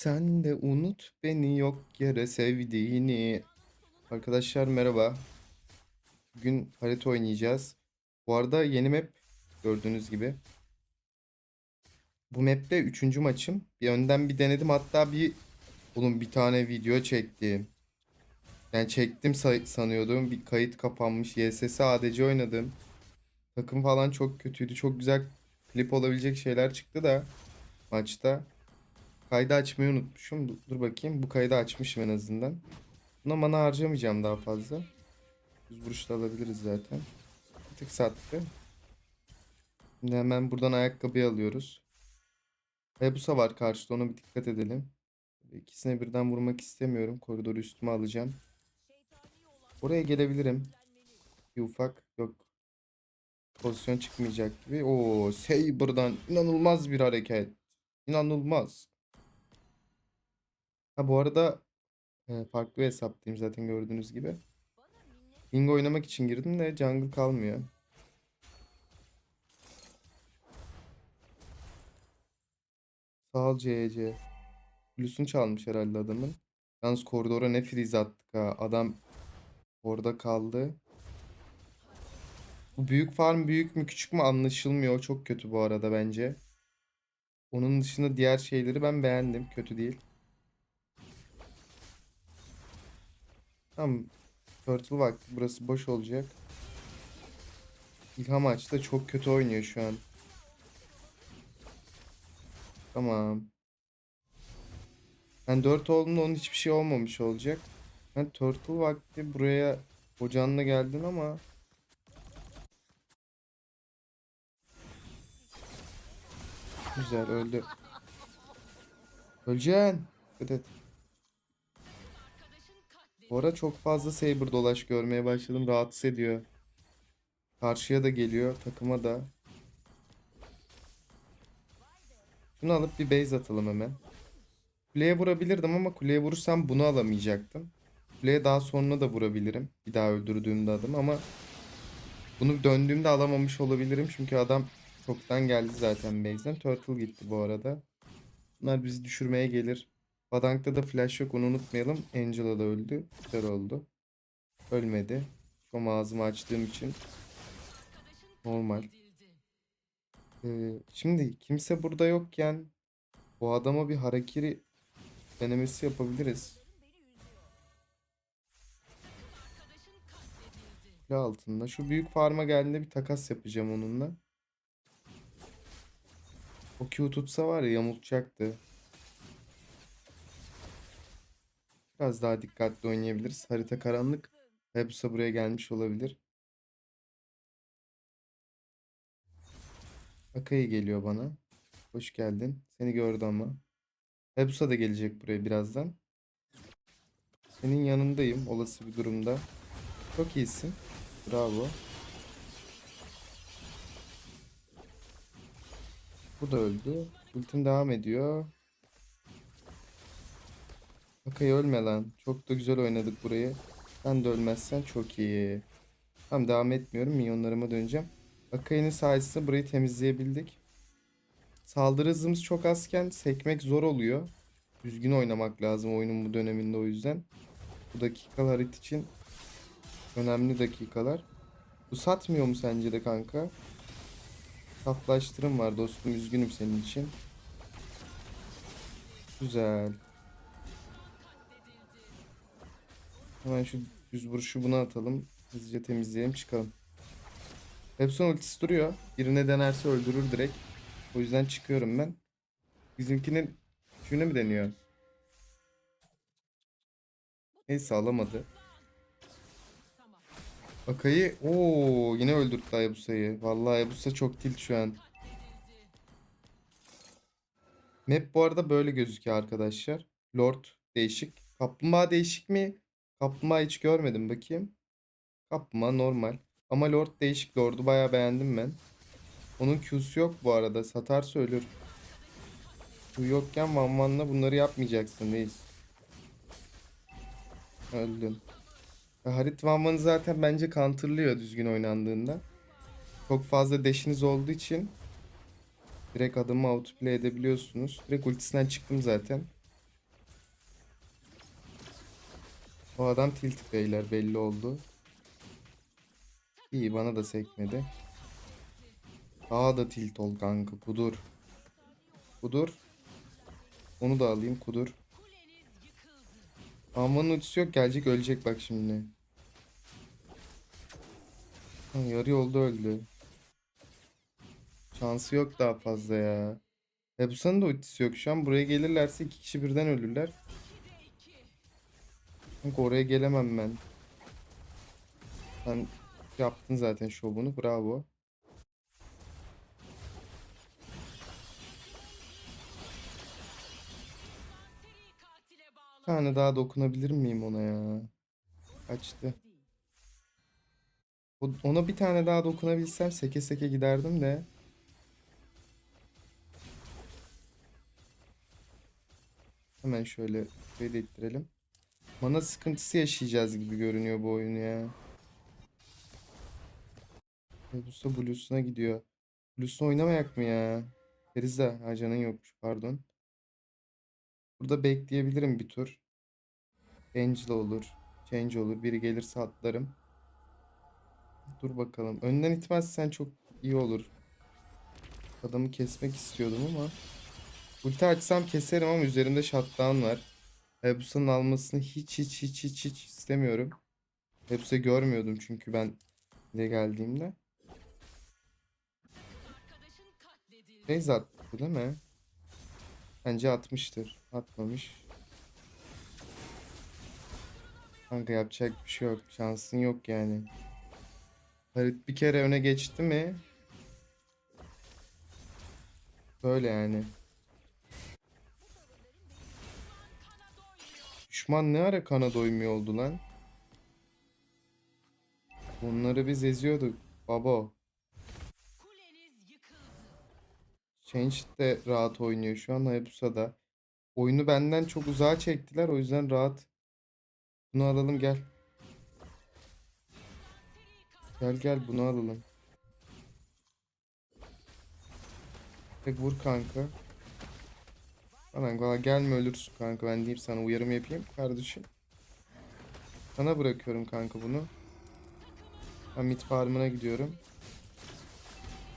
Sen de unut beni yok yere sevdiğini. Arkadaşlar merhaba. Bugün harita oynayacağız. Bu arada yeni map gördüğünüz gibi. Bu map'te üçüncü maçım. Bir önden bir denedim hatta bir oğlum bir tane video çektim. Yani çektim sanıyordum. Bir kayıt kapanmış. YSS ADC oynadım. Takım falan çok kötüydü. Çok güzel klip olabilecek şeyler çıktı da maçta. Kaydı açmayı unutmuşum. Dur, bakayım. Bu kaydı açmışım en azından. Buna mana harcamayacağım daha fazla. Düz vuruşla alabiliriz zaten. Bir tık sattı. Şimdi hemen buradan ayakkabıyı alıyoruz. Hayabusa var karşıda ona bir dikkat edelim. İkisine birden vurmak istemiyorum. Koridoru üstüme alacağım. Oraya gelebilirim. Bir ufak yok. Pozisyon çıkmayacak gibi. Oo, Saber'dan inanılmaz bir hareket. İnanılmaz. Ha bu arada e, farklı hesaptayım zaten gördüğünüz gibi. Bingo oynamak için girdim de jungle kalmıyor. Sağ ol CC. Blues'unu çalmış herhalde adamın. Yalnız koridora ne freeze attık ha. Adam orada kaldı. Bu büyük farm büyük mü küçük mü anlaşılmıyor. Çok kötü bu arada bence. Onun dışında diğer şeyleri ben beğendim. Kötü değil. Tamam. Turtle vakti burası boş olacak. İlham Aç da çok kötü oynuyor şu an. Tamam. Ben 4 olduğunda onun hiçbir şey olmamış olacak. Ben Turtle vakti buraya ocağınla geldin ama Güzel öldü. Öleceksin. Dikkat et. Bu ara çok fazla Saber dolaş görmeye başladım. Rahatsız ediyor. Karşıya da geliyor. Takıma da. Şunu alıp bir base atalım hemen. Kuleye vurabilirdim ama kuleye vurursam bunu alamayacaktım. Kuleye daha sonra da vurabilirim. Bir daha öldürdüğümde adam ama bunu döndüğümde alamamış olabilirim. Çünkü adam çoktan geldi zaten base'den. Turtle gitti bu arada. Bunlar bizi düşürmeye gelir. Badank'ta da flash yok onu unutmayalım. Angela da öldü. Güzel oldu. Ölmedi. Şu ağzımı açtığım için. Normal. Ee, şimdi kimse burada yokken bu adama bir harakiri denemesi yapabiliriz. Kule altında. Şu büyük farma geldiğinde bir takas yapacağım onunla. O Q tutsa var ya yamultacaktı. Biraz daha dikkatli oynayabiliriz. Harita karanlık. Hayabusa buraya gelmiş olabilir. Akai geliyor bana. Hoş geldin. Seni gördü ama. Hayabusa da gelecek buraya birazdan. Senin yanındayım olası bir durumda. Çok iyisin. Bravo. Bu da öldü. Ultim devam ediyor. Akay ölme lan. Çok da güzel oynadık burayı. Sen de ölmezsen çok iyi. Tamam devam etmiyorum. Minyonlarıma döneceğim. Akai'nin sayesinde burayı temizleyebildik. Saldırı hızımız çok azken sekmek zor oluyor. Düzgün oynamak lazım oyunun bu döneminde o yüzden. Bu dakikalar harit için önemli dakikalar. Bu satmıyor mu sence de kanka? Saflaştırım var dostum. Üzgünüm senin için. Güzel. Hemen şu düz vuruşu buna atalım. Hızlıca temizleyelim çıkalım. Epson ultisi duruyor. Birine denerse öldürür direkt. O yüzden çıkıyorum ben. Bizimkinin şuna mi deniyor? Neyse alamadı. Akay'ı ooo yine öldürdü Hayabusa'yı. Vallahi Hayabusa çok tilt şu an. Map bu arada böyle gözüküyor arkadaşlar. Lord değişik. Kaplumbağa değişik mi? Kaplumbağa hiç görmedim bakayım. Kaplumbağa normal. Ama Lord değişik. Lord'u bayağı beğendim ben. Onun Q'su yok bu arada. Satarsa ölür. Q yokken Van Van'la bunları yapmayacaksın reis. Öldün. Ya Harit Van Van'ı zaten bence counterlıyor düzgün oynandığında. Çok fazla deşiniz olduğu için direkt adımı outplay edebiliyorsunuz. Direkt ultisinden çıktım zaten. O adam tilt beyler belli oldu. İyi bana da sekmedi. Daha da tilt ol kanka kudur. Kudur. Onu da alayım kudur. Amanın ultisi yok gelecek ölecek bak şimdi. Ha, yarı yolda öldü. Şansı yok daha fazla ya. Ebusa'nın da ultisi yok şu an. Buraya gelirlerse iki kişi birden ölürler. Kanka oraya gelemem ben. Sen yaptın zaten şovunu. Bravo. Bir tane daha dokunabilir miyim ona ya? Kaçtı. Ona bir tane daha dokunabilsem seke seke giderdim de. Hemen şöyle ittirelim. Mana sıkıntısı yaşayacağız gibi görünüyor bu oyun ya. Medusa Blues'una gidiyor. Blues'unu oynamayak mı ya? Feriza. Ha canın yokmuş pardon. Burada bekleyebilirim bir tur. Angela olur. Change olur. Biri gelirse atlarım. Dur bakalım. Önden itmezsen çok iyi olur. Adamı kesmek istiyordum ama. Ulti açsam keserim ama üzerimde shutdown var. Hebusa'nın almasını hiç hiç hiç hiç hiç istemiyorum. Hebusa görmüyordum çünkü ben de geldiğimde. Beyz attı değil mi? Bence atmıştır. Atmamış. Kanka yapacak bir şey yok. Şansın yok yani. Harit bir kere öne geçti mi? Böyle yani. Düşman ne ara kana doymuyor oldu lan? Bunları biz eziyorduk. Baba. Change de rahat oynuyor şu an Hayabusa'da. Oyunu benden çok uzağa çektiler o yüzden rahat. Bunu alalım gel. Gel gel bunu alalım. Tek vur kanka. Bana valla gelme ölürsün kanka ben diyeyim sana uyarım yapayım kardeşim. Sana bırakıyorum kanka bunu. Ben mid farmına gidiyorum.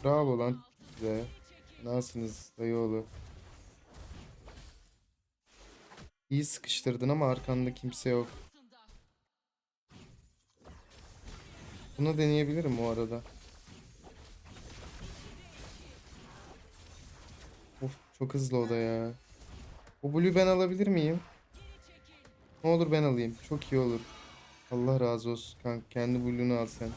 Bravo lan size. Nasılsınız dayıoğlu? İyi sıkıştırdın ama arkanda kimse yok. Bunu deneyebilirim o arada. Of çok hızlı o da ya. O Blue ben alabilir miyim? Ne olur ben alayım. Çok iyi olur. Allah razı olsun kanka. Kendi Blue'nu al sen.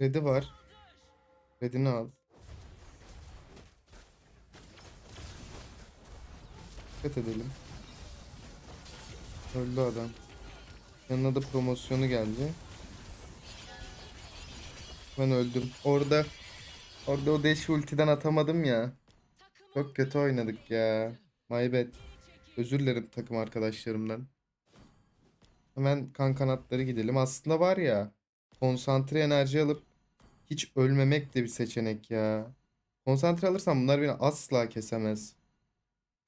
Red'i var. Red'ini al. Dikkat edelim. Öldü adam. Yanına da promosyonu geldi. Ben öldüm. Orada orada o deş ultiden atamadım ya. Çok kötü oynadık ya. My bad. Özür dilerim takım arkadaşlarımdan. Hemen kan kanatları gidelim. Aslında var ya konsantre enerji alıp hiç ölmemek de bir seçenek ya. Konsantre alırsam bunlar beni asla kesemez.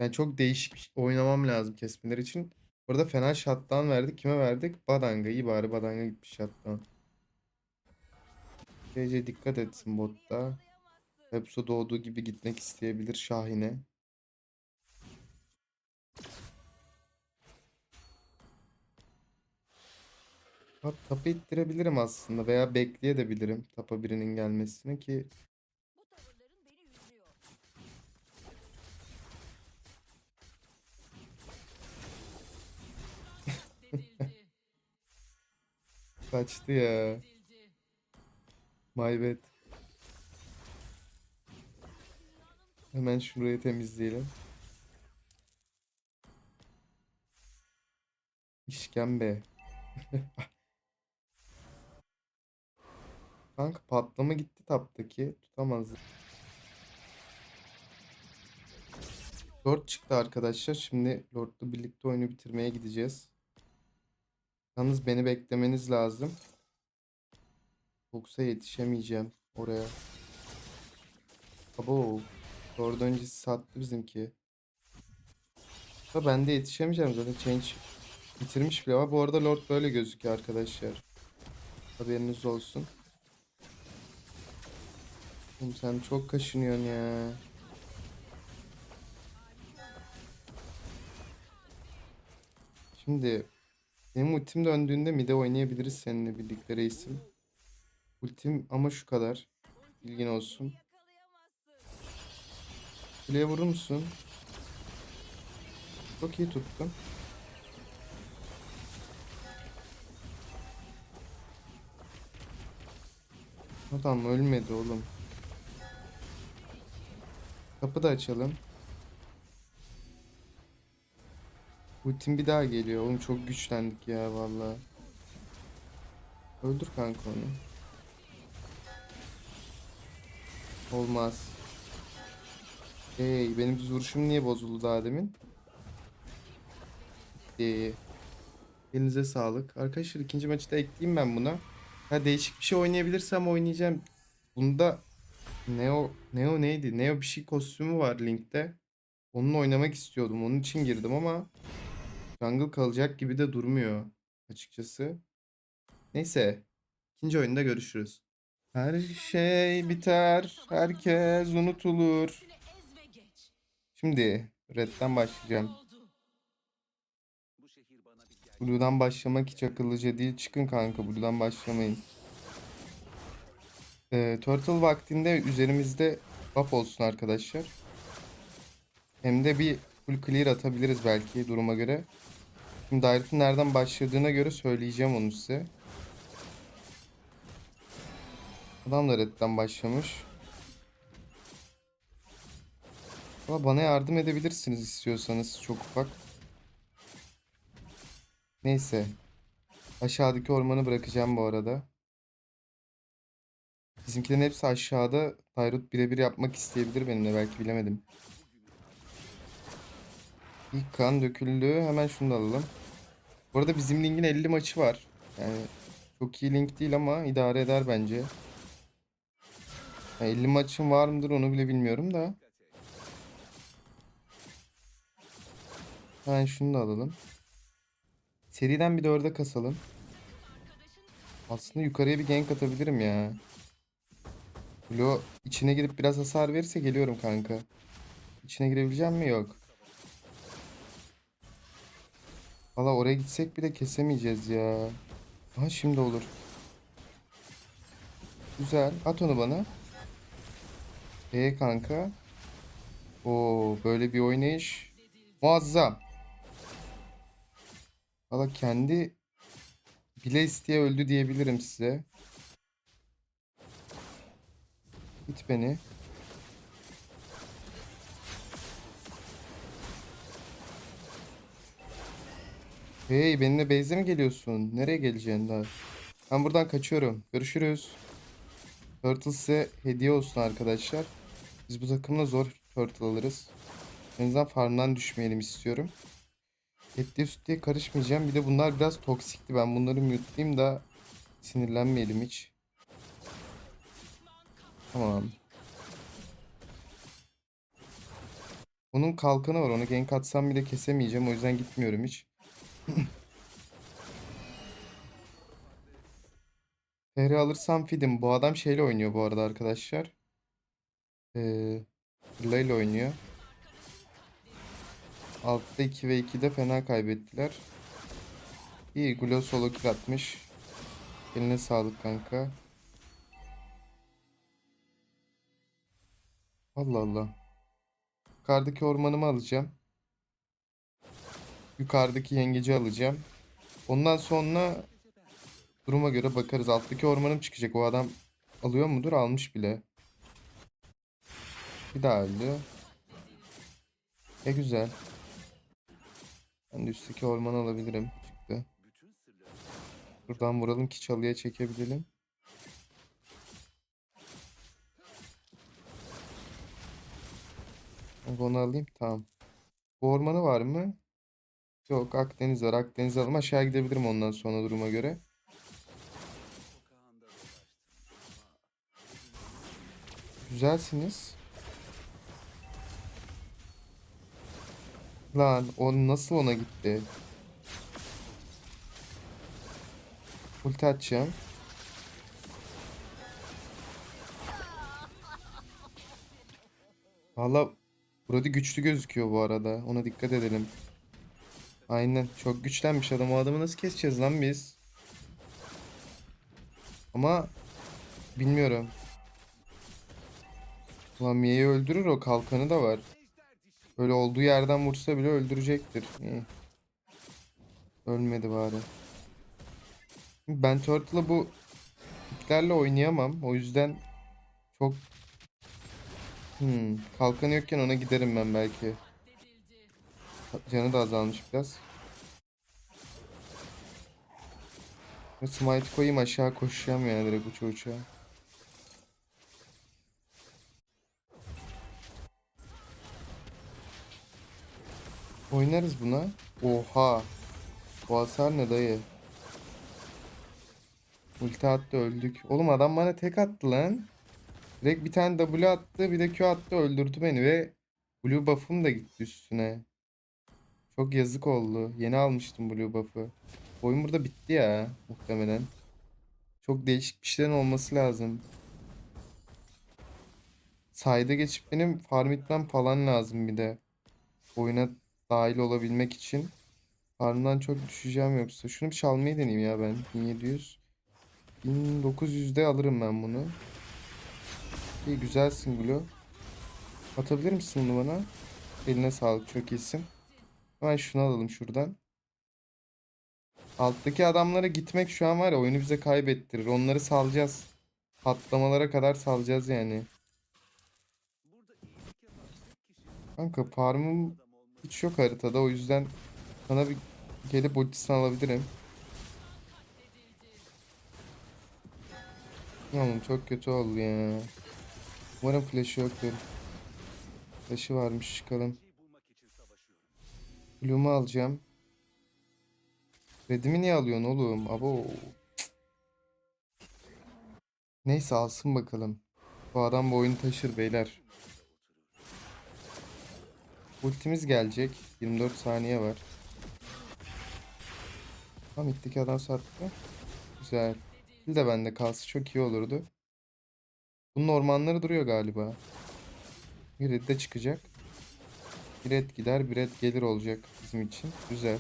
Yani çok değişik şey- oynamam lazım kesmeleri için. Burada fena shutdown verdik. Kime verdik? Badanga. İyi bari Badanga gitmiş shutdown. CC dikkat etsin botta. Hepsi doğduğu gibi gitmek isteyebilir Şahin'e. Bak tapa ittirebilirim aslında veya bekleyebilirim tapa birinin gelmesini ki kaçtı ya. My bad. Hemen şurayı temizleyelim. İşkembe. Kanka patlama gitti taptaki. Tutamaz. Lord çıktı arkadaşlar. Şimdi Lord'la birlikte oyunu bitirmeye gideceğiz. Yalnız beni beklemeniz lazım. Yoksa yetişemeyeceğim oraya. Abo. Lord öncesi sattı bizimki. Da ben de yetişemeyeceğim zaten. Change bitirmiş bile var. Bu arada Lord böyle gözüküyor arkadaşlar. Haberiniz olsun. Oğlum sen çok kaşınıyorsun ya. Şimdi benim ultim döndüğünde mide oynayabiliriz seninle birlikte reisim. Ultim ama şu kadar. Bilgin olsun. Kuleye vurur musun? Çok iyi tuttum. Adam ölmedi oğlum. Kapı da açalım. Ultim bir daha geliyor. Oğlum çok güçlendik ya vallahi. Öldür kanka onu. Olmaz. Hey benim düz vuruşum niye bozuldu daha demin? İyi. Elinize sağlık. Arkadaşlar ikinci maçı da ekleyeyim ben buna. Ha değişik bir şey oynayabilirsem oynayacağım. Bunda Neo Neo neydi? Neo bir şey kostümü var linkte. Onunla oynamak istiyordum. Onun için girdim ama jungle kalacak gibi de durmuyor açıkçası. Neyse. ikinci oyunda görüşürüz. Her şey biter. Herkes unutulur. Şimdi Red'den başlayacağım. Blue'dan başlamak hiç akıllıca değil. Çıkın kanka Blue'dan başlamayın. Ee, Turtle vaktinde üzerimizde buff olsun arkadaşlar. Hem de bir full clear atabiliriz belki duruma göre. Şimdi Dairet'in nereden başladığına göre söyleyeceğim onu size. Adam da Red'den başlamış. Ama bana yardım edebilirsiniz istiyorsanız çok ufak. Neyse. Aşağıdaki ormanı bırakacağım bu arada. Bizimkilerin hepsi aşağıda. Tayrut birebir yapmak isteyebilir benimle belki bilemedim. İlk kan döküldü. Hemen şunu da alalım. Bu arada bizim Link'in 50 maçı var. Yani çok iyi Link değil ama idare eder bence. Yani 50 maçım var mıdır onu bile bilmiyorum da. Hemen şunu da alalım. Seriden bir de orada kasalım. Aslında yukarıya bir gank atabilirim ya. Blo içine girip biraz hasar verirse geliyorum kanka. İçine girebileceğim mi? Yok. Valla oraya gitsek bile kesemeyeceğiz ya. Aha şimdi olur. Güzel. At onu bana. E kanka. Oo böyle bir oynayış. Muazzam. Valla kendi bile isteye öldü diyebilirim size. Git beni. Hey benimle base'e mi geliyorsun? Nereye geleceksin daha? Ben buradan kaçıyorum. Görüşürüz. Turtle size hediye olsun arkadaşlar. Biz bu takımla zor turtle alırız. En azından farmdan düşmeyelim istiyorum. Etliye sütlüye karışmayacağım. Bir de bunlar biraz toksikti. Ben bunları mute'layayım da sinirlenmeyelim hiç. Tamam. Onun kalkanı var. Onu gank atsam bile kesemeyeceğim. O yüzden gitmiyorum hiç. TR alırsam feed'im. Bu adam şeyle oynuyor bu arada arkadaşlar. Ee, ile oynuyor. Altta 2 ve 2'de fena kaybettiler. İyi Glo solo kill atmış. Eline sağlık kanka. Allah Allah. Yukarıdaki ormanımı alacağım. Yukarıdaki yengeci alacağım. Ondan sonra duruma göre bakarız. Alttaki ormanım çıkacak. O adam alıyor mudur? Almış bile. Bir daha öldü. E güzel. Ben de üstteki ormanı alabilirim. Çıktı. Buradan vuralım ki çalıya çekebilelim. Onu alayım. Tamam. Bu ormanı var mı? Yok Akdeniz var. Akdeniz alalım. Aşağı gidebilirim ondan sonra duruma göre. Güzelsiniz. Lan o nasıl ona gitti? Ulti atacağım. Valla burada güçlü gözüküyor bu arada. Ona dikkat edelim. Aynen. Çok güçlenmiş adam. O adamı nasıl keseceğiz lan biz? Ama bilmiyorum. Ulan Mia'yı öldürür o. Kalkanı da var. Böyle olduğu yerden vursa bile öldürecektir. İyi. Ölmedi bari. Ben Turtle'ı bu piklerle oynayamam. O yüzden çok Hmm, kalkanı yokken ona giderim ben belki. Canı da azalmış biraz. Smite koyayım aşağı koşacağım yani direkt uça uça. Oynarız buna. Oha. Bu hasar ne dayı? Ulti attı öldük. Oğlum adam bana tek attı lan. Direkt bir tane W attı bir de Q attı öldürdü beni ve Blue buff'um da gitti üstüne. Çok yazık oldu. Yeni almıştım Blue buff'ı. Oyun burada bitti ya muhtemelen. Çok değişik bir şeylerin olması lazım. Sayda geçip benim farm falan lazım bir de. Oyuna dahil olabilmek için. Farmdan çok düşeceğim yoksa. Şunu bir çalmayı deneyeyim ya ben. 1700. 1900'de alırım ben bunu. İyi güzelsin Glo. Atabilir misin bunu bana? Eline sağlık çok iyisin. Hemen şunu alalım şuradan. Alttaki adamlara gitmek şu an var ya oyunu bize kaybettirir. Onları salacağız. Patlamalara kadar salacağız yani. Kanka farmım hiç yok haritada o yüzden sana bir gelip ultisini alabilirim. Oğlum çok kötü oldu ya. Umarım flash'ı yoktur. Flash'ı varmış çıkalım. Bloom'u alacağım. Redimi niye alıyorsun oğlum? Abo. Neyse alsın bakalım. Bu adam bu oyunu taşır beyler. Ultimiz gelecek. 24 saniye var. Tam itteki adam sattı. Güzel. Bir de bende kalsı çok iyi olurdu. Bunun ormanları duruyor galiba. Bir red de çıkacak. Bir red gider, bir red gelir olacak bizim için. Güzel.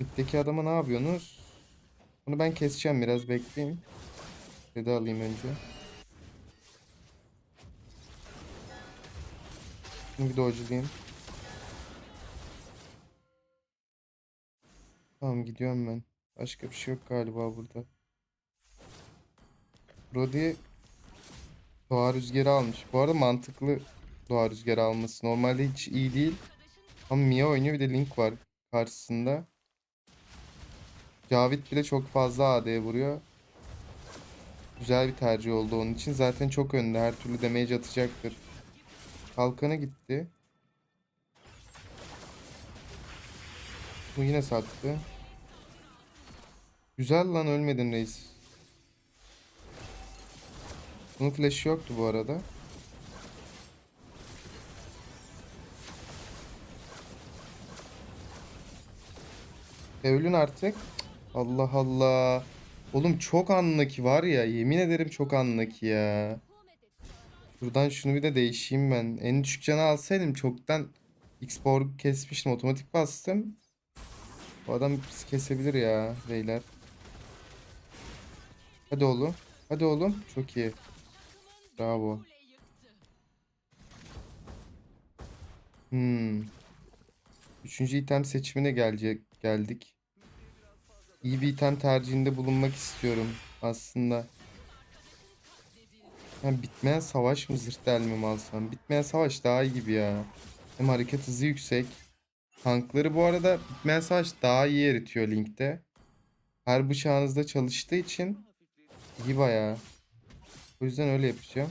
Bitteki adama ne yapıyorsunuz? Bunu ben keseceğim biraz bekleyin. Red'i alayım önce. Şunu bir. Tamam gidiyorum ben. Başka bir şey yok galiba burada. Brody doğa rüzgarı almış. Bu arada mantıklı doğa rüzgarı alması. Normalde hiç iyi değil. Ama Mia oynuyor bir de Link var karşısında. Cavit bile çok fazla AD'ye vuruyor. Güzel bir tercih oldu onun için. Zaten çok önde. Her türlü damage atacaktır. Kalkanı gitti. Bu yine sattı. Güzel lan ölmedin reis. Bunun flash'ı yoktu bu arada. Evlün artık. Allah Allah. Oğlum çok anlaki var ya. Yemin ederim çok anlaki ya. Şuradan şunu bir de değişeyim ben. En düşük canı alsaydım çoktan X-Borg kesmiştim. Otomatik bastım. Bu adam kesebilir ya beyler. Hadi oğlum. Hadi oğlum. Çok iyi. Bravo. Hmm. Üçüncü item seçimine gelecek geldik. İyi bir item tercihinde bulunmak istiyorum aslında. Ben bitmeyen savaş mı zırt delme mi alsam? Bitmeyen savaş daha iyi gibi ya. Hem hareket hızı yüksek. Tankları bu arada bitmeyen savaş daha iyi eritiyor Link'te. Her bıçağınızda çalıştığı için iyi bayağı. O yüzden öyle yapacağım.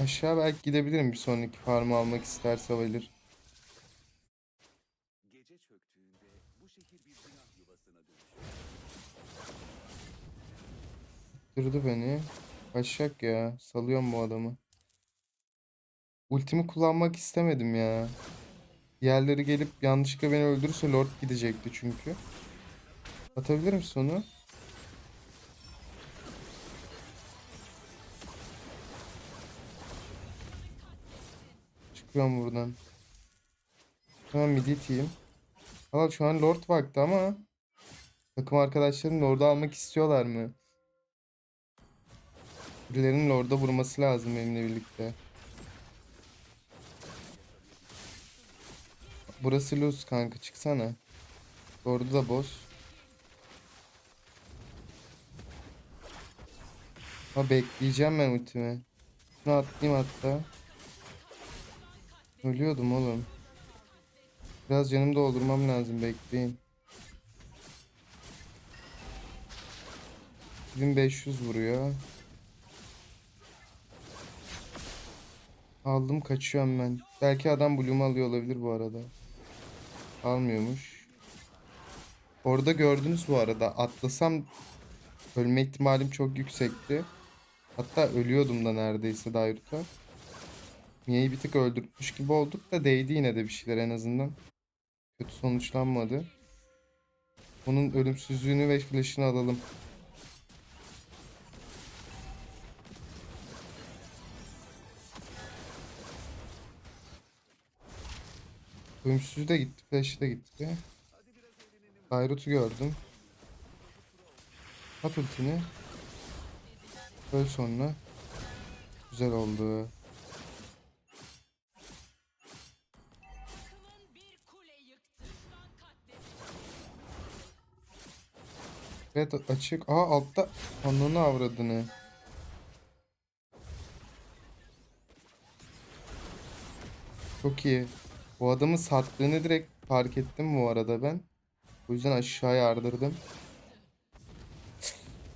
Aşağı belki gidebilirim bir sonraki farmı almak isterse alır. Kırdı beni. Başak ya. Salıyorum bu adamı. Ultimi kullanmak istemedim ya. Diğerleri gelip yanlışlıkla beni öldürürse Lord gidecekti çünkü. Atabilir misin onu? Çıkıyorum buradan. Hemen mid iteyim. Valla şu an Lord vakti ama takım arkadaşlarım Lord'u almak istiyorlar mı? Birilerinin Lord'a vurması lazım benimle birlikte. Burası loose kanka çıksana. Lord'u da boz. Ha bekleyeceğim ben ultimi. Şunu atlayayım hatta. Ölüyordum oğlum. Biraz canımı doldurmam lazım bekleyin. 1500 vuruyor. Aldım kaçıyorum ben. Belki adam Bloom alıyor olabilir bu arada. Almıyormuş. Orada gördünüz bu arada. Atlasam ölme ihtimalim çok yüksekti. Hatta ölüyordum da neredeyse Dairut'a. Mia'yı bir tık öldürtmüş gibi olduk da değdi yine de bir şeyler en azından. Kötü sonuçlanmadı. Onun ölümsüzlüğünü ve flash'ını alalım. Ölümsüzlüğü de gitti, flash'ı da gitti. Dairut'u gördüm. At ultini. Öl sonra. Güzel oldu. Evet açık. Aa altta ananı avradını. Çok iyi. Bu adamın sattığını direkt fark ettim bu arada ben. O yüzden aşağıya ardırdım.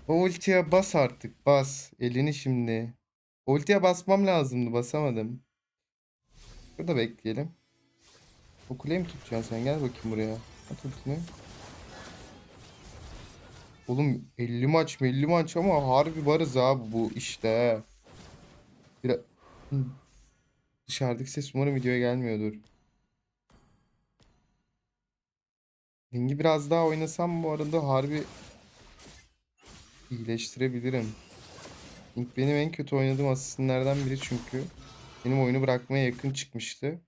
O ultiye bas artık bas. Elini şimdi. Ultiye basmam lazımdı basamadım. Burada bekleyelim. O kuleyi mi tutacaksın sen? Gel bakayım buraya. At ultini. Oğlum 50 maç 50 maç ama harbi varız abi bu işte. Biraz... Dışarıdaki ses umarım videoya gelmiyordur. Lingi biraz daha oynasam bu arada harbi iyileştirebilirim. Link benim en kötü oynadığım asistinlerden biri çünkü. Benim oyunu bırakmaya yakın çıkmıştı.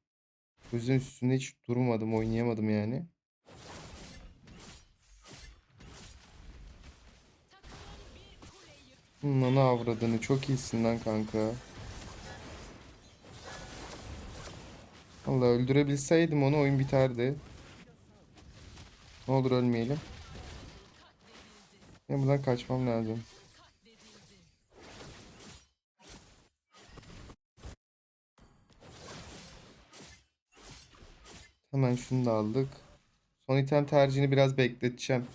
O üstünde hiç durmadım, oynayamadım yani. Nana avradını çok iyisin lan kanka. Allah öldürebilseydim onu oyun biterdi. Ne olur ölmeyelim. Ya buradan kaçmam lazım. Hemen şunu da aldık. Son item tercihini biraz bekleteceğim.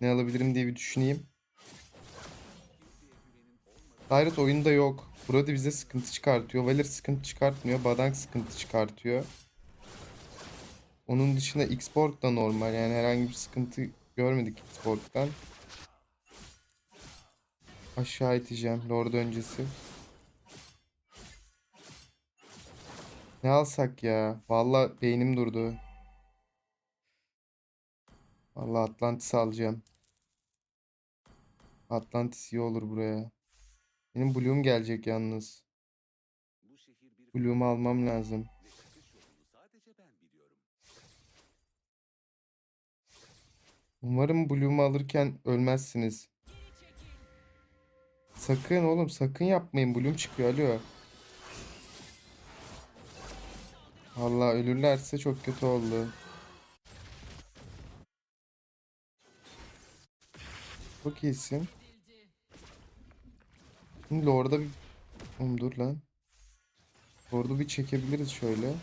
Ne alabilirim diye bir düşüneyim. Dairut oyunda yok. Brody bize sıkıntı çıkartıyor. Valir sıkıntı çıkartmıyor. Badank sıkıntı çıkartıyor. Onun dışında Xborg da normal. Yani herhangi bir sıkıntı görmedik Xborg'dan. Aşağı iteceğim. Lord öncesi. Ne alsak ya? Vallahi beynim durdu. Vallahi Atlantis alacağım. Atlantis iyi olur buraya. Benim Bloom gelecek yalnız. Bloom'u almam lazım. Umarım Bloom'u alırken ölmezsiniz. Sakın oğlum sakın yapmayın. Bloom çıkıyor. Alo. Allah ölürlerse çok kötü oldu. Çok iyisin. Şimdi orada bir... Oğlum dur lan. Orada bir çekebiliriz şöyle.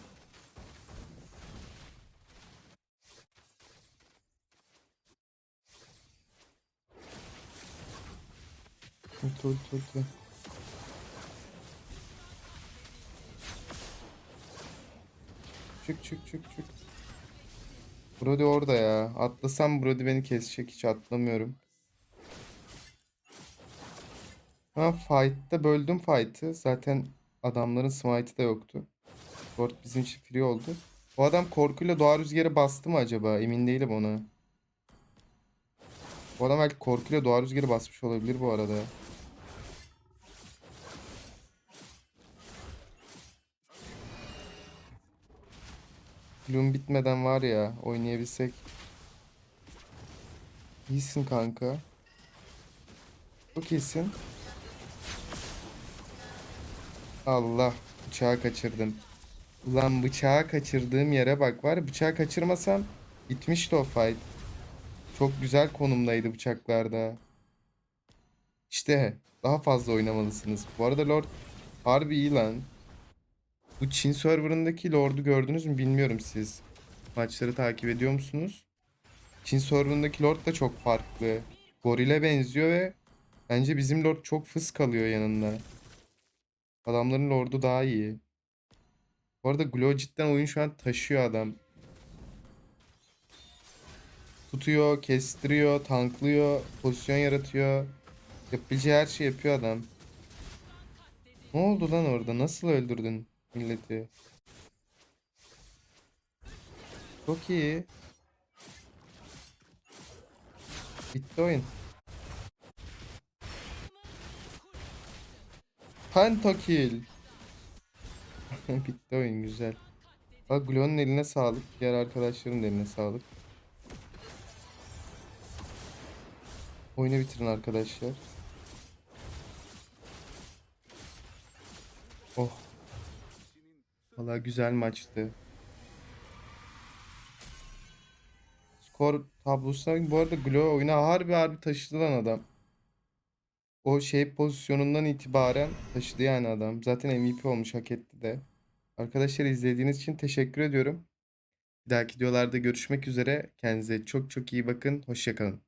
Ulti ulti ulti. Çık çık çık çık. Brody orada ya. Atlasam Brody beni kesecek. Hiç atlamıyorum. Ha fight'ta böldüm fight'ı. Zaten adamların smite'ı da yoktu. Lord bizim için free oldu. O adam korkuyla doğa rüzgarı bastı mı acaba? Emin değilim ona. Bu adam belki korkuyla doğa rüzgarı basmış olabilir bu arada. Bloom bitmeden var ya oynayabilsek. İyisin kanka. Çok iyisin. Allah bıçağı kaçırdım. Ulan bıçağı kaçırdığım yere bak var bıçağı kaçırmasam bitmişti o fight. Çok güzel konumdaydı bıçaklarda. İşte daha fazla oynamalısınız. Bu arada Lord harbi iyi lan. Bu Çin serverındaki Lord'u gördünüz mü bilmiyorum siz. Maçları takip ediyor musunuz? Çin serverındaki Lord da çok farklı. Goril'e benziyor ve bence bizim Lord çok fıs kalıyor yanında. Adamların Lord'u daha iyi. Bu arada Glo cidden oyun şu an taşıyor adam. Tutuyor, kestiriyor, tanklıyor, pozisyon yaratıyor. Yapabileceği her şeyi yapıyor adam. Ne oldu lan orada? Nasıl öldürdün milleti? Çok iyi. Bitti oyun. Pentakill. Bitti oyun güzel. Bak Glon'un eline sağlık. Diğer arkadaşların da eline sağlık. Oyunu bitirin arkadaşlar. Oh. Valla güzel maçtı. Skor tablosuna bu arada Glo oyuna harbi harbi taşıdı lan adam. O şey pozisyonundan itibaren taşıdı yani adam. Zaten MVP olmuş hak etti de. Arkadaşlar izlediğiniz için teşekkür ediyorum. Bir dahaki videolarda görüşmek üzere. Kendinize çok çok iyi bakın. Hoşçakalın.